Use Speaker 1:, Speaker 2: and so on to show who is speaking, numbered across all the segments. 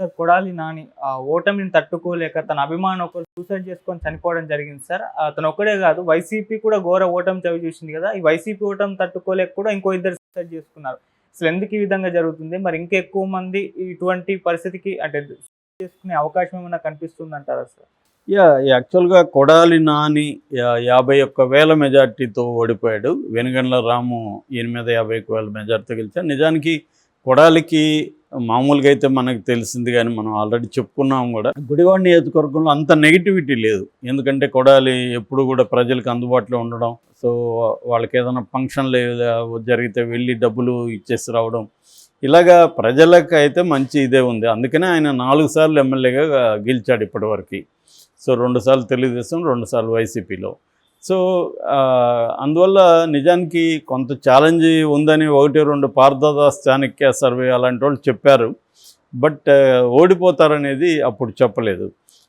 Speaker 1: Sir Kodali Nani ఆ ఓటమిని తట్టుకోలేక తన అభిమానం ఒకరు సూసైడ్ చేసుకొని చనిపోవడం జరిగింది సార్. అతను ఒక్కడే కాదు వైసీపీ కూడా ఘోర ఓటమి చవి చూసింది కదా ఈ వైసీపీ ఓటమి తట్టుకోలేక కూడా ఇంకో ఇద్దరు సూసైడ్ చేసుకున్నారు. అసలు ఎందుకు ఈ విధంగా జరుగుతుంది? మరి ఇంకా ఎక్కువ మంది ఇటువంటి పరిస్థితికి అంటే చేసుకునే అవకాశం ఏమైనా కనిపిస్తుంది అంటారా సార్?
Speaker 2: యా యాక్చువల్గా కొడాలి నాని యాభై ఒక్క వేల మెజార్టీతో ఓడిపోయాడు. వెనుగండ్ల రాము ఎనిమిది యాభై ఒక్క వేల మెజార్టీతో గెలిచాడు. నిజానికి కొడాలికి మామూలుగా అయితే మనకు తెలిసింది కానీ మనం ఆల్రెడీ చెప్పుకున్నాం కూడా. గుడివాడ నియోజకవర్గంలో అంత నెగిటివిటీ లేదు. ఎందుకంటే కొడాలి ఎప్పుడు కూడా ప్రజలకు అందుబాటులో ఉండడం సో వాళ్ళకి ఏదైనా ఫంక్షన్లు ఏ- జరిగితే వెళ్ళి డబ్బులు ఇచ్చేసి రావడం. ఇలాగా ప్రజలకు అయితే మంచి ఇదే ఉంది. అందుకనే ఆయన నాలుగు సార్లు ఎమ్మెల్యేగా గెలిచాడు ఇప్పటివరకు. సో రెండుసార్లు తెలుగుదేశం రెండుసార్లు వైసీపీలో. సో అందువల్ల నిజానికి కొంత ఛాలెంజ్ ఉందని ఒకటి రెండు పార్థదాస్ చాణక్య సర్వే అలాంటి వాళ్ళు చెప్పారు. బట్ ఓడిపోతారనేది అప్పుడు చెప్పలేదు.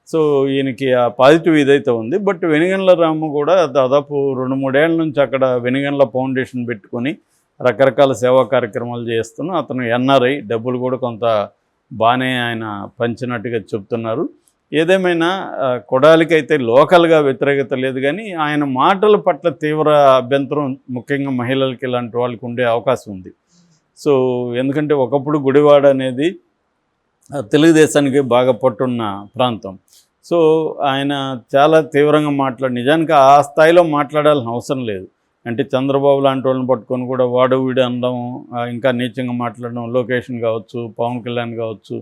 Speaker 2: సో ఈయనకి ఆ పాజిటివ్ ఇదైతే ఉంది. బట్ వెనుగండ్ల రాము కూడా దాదాపు రెండు మూడేళ్ళ నుంచి అక్కడ వెనుగండ్ల ఫౌండేషన్ పెట్టుకొని రకరకాల సేవా కార్యక్రమాలు చేస్తున్నాం అతను ఎన్ఆర్ఐ. డబ్బులు కూడా కొంత బాగానే ఆయన పంచినట్టుగా చెప్తున్నారు. ఏదేమైనా కొడాలికైతే లోకల్గా వ్యతిరేకత లేదు కానీ ఆయన మాటల పట్ల తీవ్ర అభ్యంతరం ముఖ్యంగా మహిళలకి ఇలాంటి వాళ్ళకి ఉండే అవకాశం ఉంది. సో ఎందుకంటే ఒకప్పుడు గుడివాడ అనేది తెలుగుదేశానికి బాగా పట్టున్న ప్రాంతం. సో ఆయన చాలా తీవ్రంగా మాట్లాడి నిజానికి ఆ స్థాయిలో మాట్లాడాల్సిన అవసరం లేదు. అంటే చంద్రబాబు లాంటి వాళ్ళని పట్టుకొని కూడా వాడు వీడు అనడం ఇంకా నీచంగా మాట్లాడడం లొకేషన్ కావచ్చు పవన్ కళ్యాణ్ కావచ్చు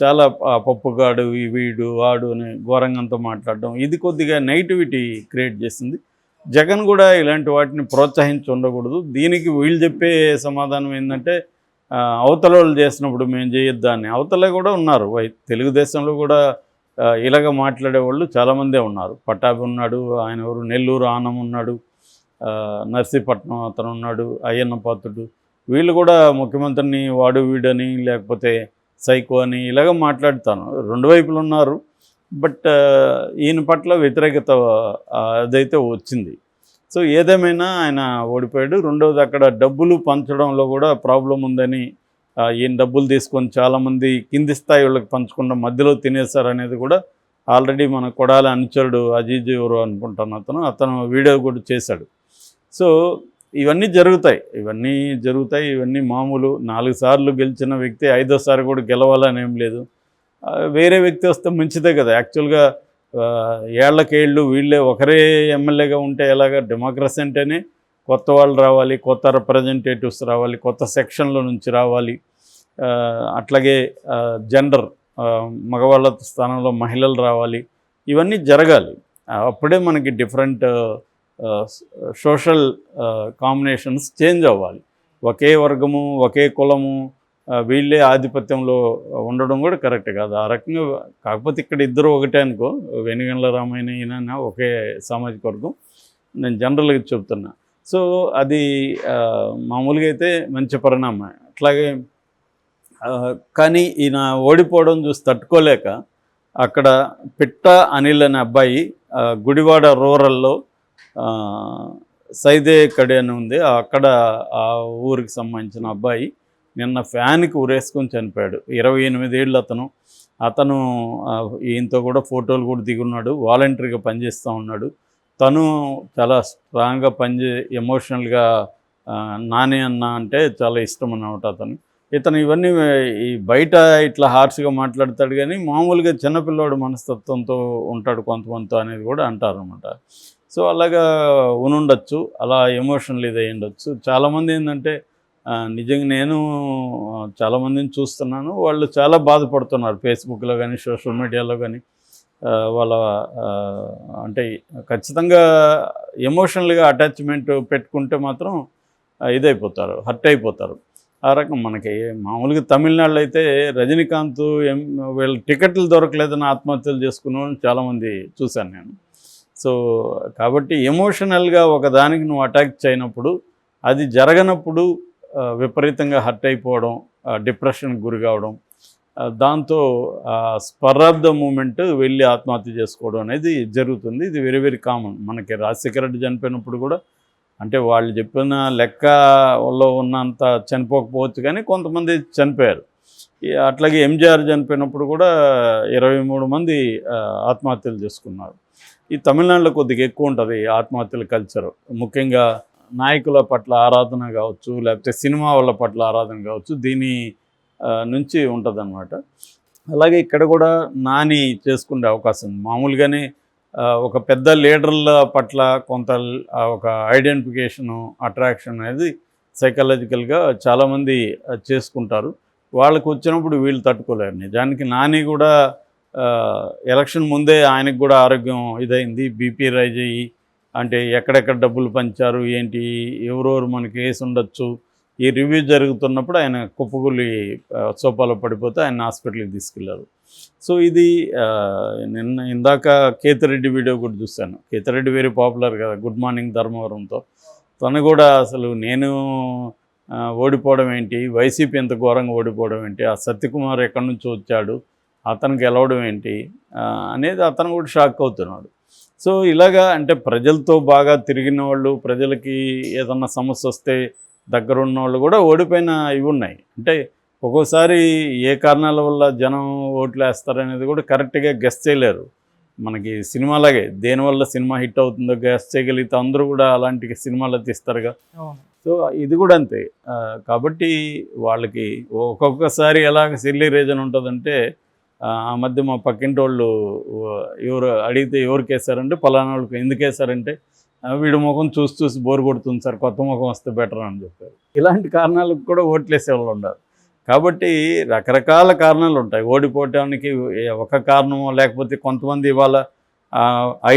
Speaker 2: చాలా పప్పుగాడు ఈ వీడు వాడు అని ఘోరంగంతో మాట్లాడడం ఇది కొద్దిగా నెగిటివిటీ క్రియేట్ చేసింది. జగన్ కూడా ఇలాంటి వాటిని ప్రోత్సహించి ఉండకూడదు. దీనికి వీళ్ళు చెప్పే సమాధానం ఏంటంటే అవతల వాళ్ళు చేసినప్పుడు మేము చేయొద్దా అని. అవతల కూడా ఉన్నారు. వై తెలుగుదేశంలో కూడా ఇలాగ మాట్లాడేవాళ్ళు చాలామందే ఉన్నారు. పట్టాభి ఉన్నాడు ఆయన ఎవరు? నెల్లూరు ఆనం ఉన్నాడు నర్సీపట్నం అతను ఉన్నాడు అయ్యన్న పాత్రుడు. వీళ్ళు కూడా ముఖ్యమంత్రిని వాడు వీడని లేకపోతే సైకో అని ఇలాగ మాట్లాడుతాను. రెండు వైపులు ఉన్నారు. బట్ ఈయన పట్ల వ్యతిరేకత అదైతే వచ్చింది. సో ఏదేమైనా ఆయన ఓడిపోయాడు. రెండవది అక్కడ డబ్బులు పంచడంలో కూడా ప్రాబ్లం ఉందని ఈయన డబ్బులు తీసుకొని చాలామంది కింది స్థాయి వాళ్ళకి పంచకుండా మధ్యలో తినేశారు అనేది కూడా ఆల్రెడీ మన కొడాల అనుచరుడు అజీజ్ ఎవరు అనుకుంటాను అతను. అతను వీడియో కూడా చేశాడు. సో ఇవన్నీ జరుగుతాయి. ఇవన్నీ జరుగుతాయి. ఇవన్నీ మామూలు నాలుగు సార్లు గెలిచిన వ్యక్తి ఐదోసారి కూడా గెలవాలని ఏం లేదు. వేరే వ్యక్తి వస్తే మంచిదే కదా. యాక్చువల్గా ఏళ్ళకేళ్ళు వీళ్ళే ఒకరే ఎమ్మెల్యేగా ఉంటే ఎలాగ డెమోక్రసీ అంటేనే కొత్త వాళ్ళు రావాలి కొత్త రిప్రజెంటేటివ్స్ రావాలి కొత్త సెక్షన్ల నుంచి రావాలి. అట్లాగే జెండర్ మగవాళ్ళ స్థానంలో మహిళలు రావాలి. ఇవన్నీ జరగాలి. అప్పుడే మనకి డిఫరెంట్ సోషల్ కాంబినేషన్స్ చేంజ్ అవ్వాలి. ఒకే వర్గము ఒకే కులము వీళ్ళే ఆధిపత్యంలో ఉండడం కూడా కరెక్ట్ కాదు. ఆ రకంగా కాకపోతే ఇక్కడ ఇద్దరు ఒకటే అనుకో వెనుగండ్ల రామాయణ ఈయన ఒకే సామాజిక వర్గం. నేను జనరల్గా చెప్తున్నా. సో అది మామూలుగా అయితే మంచి పరిణామం అట్లాగే కానీ ఈయన ఓడిపోవడం చూసి తట్టుకోలేక అక్కడ పిట్ట అనిల్ అనే అబ్బాయి గుడివాడ రూరల్లో సైదే కడే అని ఉంది. అక్కడ ఆ ఊరికి సంబంధించిన అబ్బాయి నిన్న ఫ్యాన్కి ఉరేసుకొని చనిపోయాడు. ఇరవై ఎనిమిది ఏళ్ళు అతను. అతను ఈయనతో కూడా ఫోటోలు కూడా దిగున్నాడు. వాలంటరీగా పనిచేస్తూ ఉన్నాడు. తను చాలా స్ట్రాంగ్గా పనిచే ఎమోషనల్గా నాని అన్న అంటే చాలా ఇష్టం అన్నమాట అతను. ఇతను ఇవన్నీ ఈ బయట ఇట్లా హార్ష్గా మాట్లాడతాడు కానీ మామూలుగా చిన్నపిల్లోడు మనస్తత్వంతో ఉంటాడు కొంతమందితో అనేది కూడా అంటారు అనమాట సో అలాగా ఉనుండొచ్చు అలా ఎమోషనల్ ఇది అయ్యుండొచ్చు. ఉండొచ్చు చాలామంది ఏంటంటే నిజంగా నేను చాలామందిని చూస్తున్నాను. వాళ్ళు చాలా బాధపడుతున్నారు. ఫేస్బుక్లో కానీ సోషల్ మీడియాలో కానీ వాళ్ళ అంటే ఖచ్చితంగా ఎమోషనల్గా అటాచ్మెంట్ పెట్టుకుంటే మాత్రం ఇదైపోతారు హర్ట్ అయిపోతారు. ఆ రకం మనకి మామూలుగా తమిళనాడులో అయితే రజనీకాంత్ ఎం వీళ్ళ టికెట్లు దొరకలేదని ఆత్మహత్యలు చేసుకున్న చాలామంది చూశాను నేను. సో కాబట్టి ఎమోషనల్గా ఒక దానికి నువ్వు అటాక్ చేయనప్పుడు అది జరగనప్పుడు విపరీతంగా హర్ట్ అయిపోవడం డిప్రెషన్కి గురి కావడం దాంతో స్పర్ ఆఫ్ ద మూమెంట్ వెళ్ళి ఆత్మహత్య చేసుకోవడం అనేది జరుగుతుంది. ఇది వెరీ వెరీ కామన్. మనకి రాజశేఖర రెడ్డి చనిపోయినప్పుడు కూడా అంటే వాళ్ళు చెప్పిన లెక్కలో ఉన్నంత చనిపోకపోవచ్చు కానీ కొంతమంది చనిపోయారు. అట్లాగే ఎంజీఆర్ చనిపోయినప్పుడు కూడా ఇరవై మూడు మంది ఆత్మహత్యలు చేసుకున్నారు. ఈ తమిళనాడులో కొద్దిగా ఎక్కువ ఉంటుంది ఆత్మహత్యల కల్చర్ ముఖ్యంగా నాయకుల పట్ల ఆరాధన కావచ్చు లేకపోతే సినిమా వాళ్ళ పట్ల ఆరాధన కావచ్చు దీని నుంచి ఉంటుంది అలాగే ఇక్కడ కూడా నాని చేసుకునే అవకాశం మామూలుగానే ఒక పెద్ద లీడర్ల పట్ల కొంత ఒక ఐడెంటిఫికేషను అట్రాక్షన్ అనేది సైకలాజికల్గా చాలామంది చేసుకుంటారు. వాళ్ళకు వచ్చినప్పుడు వీళ్ళు తట్టుకోలేరు. నిజానికి నాని కూడా ఎలక్షన్ ముందే ఆయనకు కూడా ఆరోగ్యం ఇదైంది. బీపీ రైజ్ అయ్యి అంటే ఎక్కడెక్కడ డబ్బులు పంచారు ఏంటి ఎవరెవరు మనకి వేసి ఉండొచ్చు ఈ రివ్యూ జరుగుతున్నప్పుడు ఆయన కుప్పగులి సోపాలో పడిపోతే ఆయన హాస్పిటల్కి తీసుకెళ్ళారు. సో ఇది నిన్న ఇందాక కేతిరెడ్డి వీడియో కూడా చూశాను. కేతిరెడ్డి వెరీ పాపులర్ కదా గుడ్ మార్నింగ్ ధర్మవరంతో. తను కూడా అసలు నేను ఓడిపోవడం ఏంటి వైసీపీ ఎంత ఘోరంగా ఓడిపోవడం ఏంటి ఆ సత్యకుమార్ ఎక్కడి నుంచి వచ్చాడు అతను గెలవడం ఏంటి అనేది అతను కూడా షాక్ అవుతున్నాడు. సో ఇలాగా అంటే ప్రజలతో బాగా తిరిగిన వాళ్ళు ప్రజలకి ఏదన్నా సమస్య వస్తే దగ్గర ఉన్న వాళ్ళు కూడా ఓడిపోయిన ఇవి ఉన్నాయి. అంటే ఒక్కోసారి ఏ కారణాల వల్ల జనం ఓట్లు వేస్తారనేది కూడా కరెక్ట్గా గెస్ చేయలేరు. మనకి సినిమాలాగే దేనివల్ల సినిమా హిట్ అవుతుందో గెస్ చేయగలిగితే అందరూ కూడా అలాంటి సినిమాలు తీస్తారుగా. సో ఇది కూడా అంతే. కాబట్టి వాళ్ళకి ఒక్కొక్కసారి ఎలాగ సిల్లీ రీజన్ ఉంటుందంటే ఆ మధ్య మా పక్కింటి వాళ్ళు ఎవరు అడిగితే ఎవరికి వేశారంటే పలానా వాళ్ళకి ఎందుకు వేశారంటే వీడి ముఖం చూసి చూసి బోర్ కొడుతుంది సార్ కొత్త ముఖం వస్తే బెటర్ అని చెప్పారు. ఇలాంటి కారణాలకు కూడా ఓట్లేసే వాళ్ళు ఉన్నారు. కాబట్టి రకరకాల కారణాలు ఉంటాయి. ఓడిపోవటానికి ఒక కారణమో లేకపోతే కొంతమంది ఇవాళ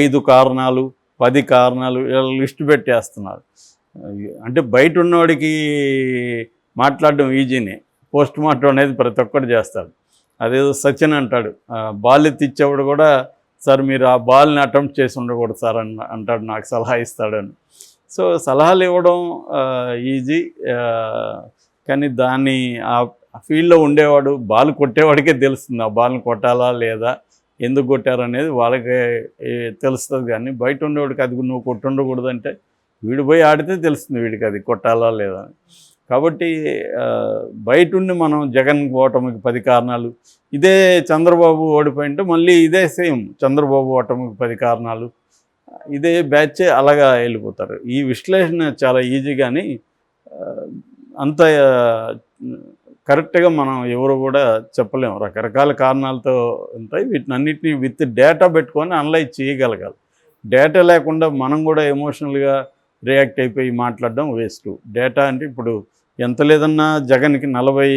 Speaker 2: ఐదు కారణాలు పది కారణాలు ఇలా లిస్ట్ పెట్టేస్తున్నారు. అంటే బయట ఉన్నవాడికి మాట్లాడడం ఈజీనే. పోస్ట్ మార్టం అనేది ప్రతి ఒక్కరు చేస్తారు అదేదో సచిన్ అంటాడు బాల్ ఎత్తిచ్చేవాడు కూడా సార్ మీరు ఆ బాల్ని అటెంప్ట్ చేసి ఉండకూడదు సార్ అని అంటాడు నాకు సలహా ఇస్తాడని సో సలహాలు ఇవ్వడం ఈజీ కానీ దాన్ని ఆ ఫీల్డ్లో ఉండేవాడు బాల్ కొట్టేవాడికే తెలుస్తుంది ఆ బాల్ని కొట్టాలా లేదా ఎందుకు కొట్టారు అనేది వాళ్ళకే తెలుస్తుంది కానీ బయట ఉండేవాడికి అది నువ్వు కొట్టుండకూడదంటే వీడు పోయి ఆడితే తెలుస్తుంది వీడికి అది కొట్టాలా లేదా అని. కాబట్టి బయట ఉండి మనం జగన్ ఓటమికి పది కారణాలు ఇదే చంద్రబాబు ఓడిపోయింటే మళ్ళీ ఇదే సేమ్ చంద్రబాబు ఓటమికి పది కారణాలు ఇదే బ్యాచ్ అలాగా వెళ్ళిపోతారు. ఈ విశ్లేషణ చాలా ఈజీ కానీ అంత కరెక్ట్గా మనం ఎవరు కూడా చెప్పలేము రకరకాల కారణాలతో ఉంటాయి. వీటిని అన్నిటిని విత్ డేటా పెట్టుకొని అనలైజ్ చేయగలగాలి. డేటా లేకుండా మనం కూడా ఎమోషనల్గా రియాక్ట్ అయిపోయి మాట్లాడడం వేస్ట్. డేటా అంటే ఇప్పుడు ఎంత లేదన్నా జగన్కి నలభై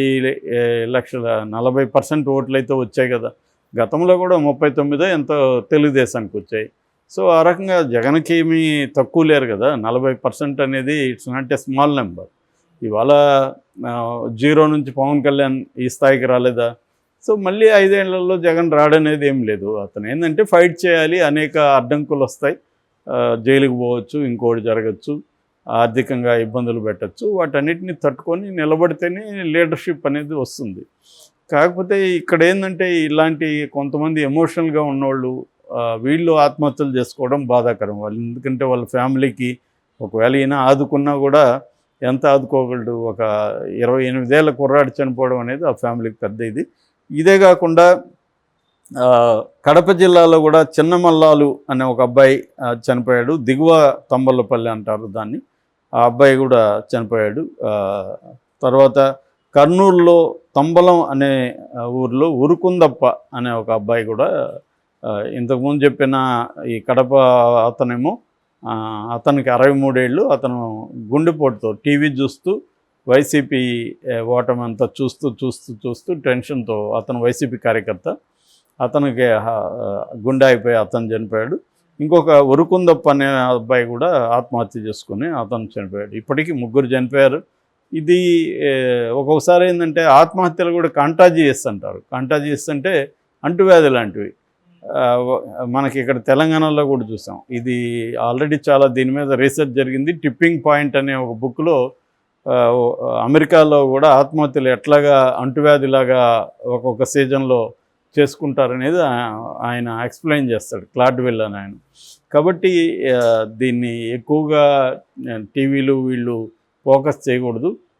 Speaker 2: లక్షల నలభై పర్సెంట్ ఓట్లు అయితే వచ్చాయి కదా. గతంలో కూడా ముప్పై తొమ్మిదో ఎంతో తెలుగుదేశానికి వచ్చాయి. సో ఆ రకంగా జగన్కి ఏమీ తక్కువ లేరు కదా. నలభై పర్సెంట్ అనేది it's not a small number. ఇవాళ జీరో నుంచి పవన్ కళ్యాణ్ ఈ స్థాయికి రాలేదా? సో మళ్ళీ ఐదేళ్ళలో జగన్ రాడనేది ఏం లేదు. అతను ఏంటంటే ఫైట్ చేయాలి అనేక అడ్డంకులు వస్తాయి. జైలుకు పోవచ్చు ఇంకోటి జరగచ్చు. ఆర్థికంగా ఇబ్బందులు పెట్టచ్చు. వాటన్నిటిని తట్టుకొని నిలబడితేనే లీడర్షిప్ అనేది వస్తుంది. కాకపోతే ఇక్కడ ఏంటంటే ఇలాంటి కొంతమంది ఎమోషనల్గా ఉన్నవాళ్ళు వీళ్ళు ఆత్మహత్యలు చేసుకోవడం బాధాకరం. వాళ్ళు ఎందుకంటే వాళ్ళ ఫ్యామిలీకి ఒకవేళ ఈయన ఆదుకున్నా కూడా ఎంత ఆదుకోగలడు? ఒక ఇరవై ఎనిమిదేళ్ళ కుర్రాడు చనిపోవడం అనేది ఆ ఫ్యామిలీకి పెద్ద ఇది. ఇదే కాకుండా కడప జిల్లాలో కూడా చిన్నమల్లాలు అనే ఒక అబ్బాయి చనిపోయాడు. దిగువ తంబలపల్లి అంటారు దాన్ని. ఆ అబ్బాయి కూడా చనిపోయాడు. తర్వాత కర్నూలులో తంబలం అనే ఊర్లో ఉరుకుందప్ప అనే ఒక అబ్బాయి కూడా ఇంతకుముందు చెప్పిన ఈ కడప అతనేమో అతనికి అరవై మూడేళ్ళు అతను గుండెపోటుతో టీవీ చూస్తూ వైసీపీ ఓటమంతా ఓటమి అంతా చూస్తూ చూస్తూ చూస్తూ టెన్షన్తో అతను వైసీపీ కార్యకర్త. అతనికి గుండె అయిపోయి అతను చనిపోయాడు. ఇంకొక వరుకుందప్ప అనే అబ్బాయి కూడా ఆత్మహత్య చేసుకుని అతను చనిపోయాడు. ఇప్పటికీ ముగ్గురు చనిపోయారు. ఇది ఒక్కొక్కసారి ఏంటంటే ఆత్మహత్యలు కూడా కాంటాజియస్ అంటారు. కాంటాజియస్ అంటే అంటువ్యాధి లాంటివి. మనకి ఇక్కడ తెలంగాణలో కూడా చూసాం. ఇది ఆల్రెడీ చాలా దీని మీద రీసెర్చ్ జరిగింది. టిప్పింగ్ పాయింట్ అనే ఒక బుక్లో అమెరికాలో కూడా ఆత్మహత్యలు ఎట్లాగా అంటువ్యాధిలాగా ఒక్కొక్క సీజన్లో చేసుకుంటారనేది ఆయన ఎక్స్ప్లెయిన్ చేస్తాడు క్లాడ్వెల్ అని ఆయన. కాబట్టి దీన్ని ఎక్కువగా టీవీలు వీళ్ళు ఫోకస్ చేయకూడదు.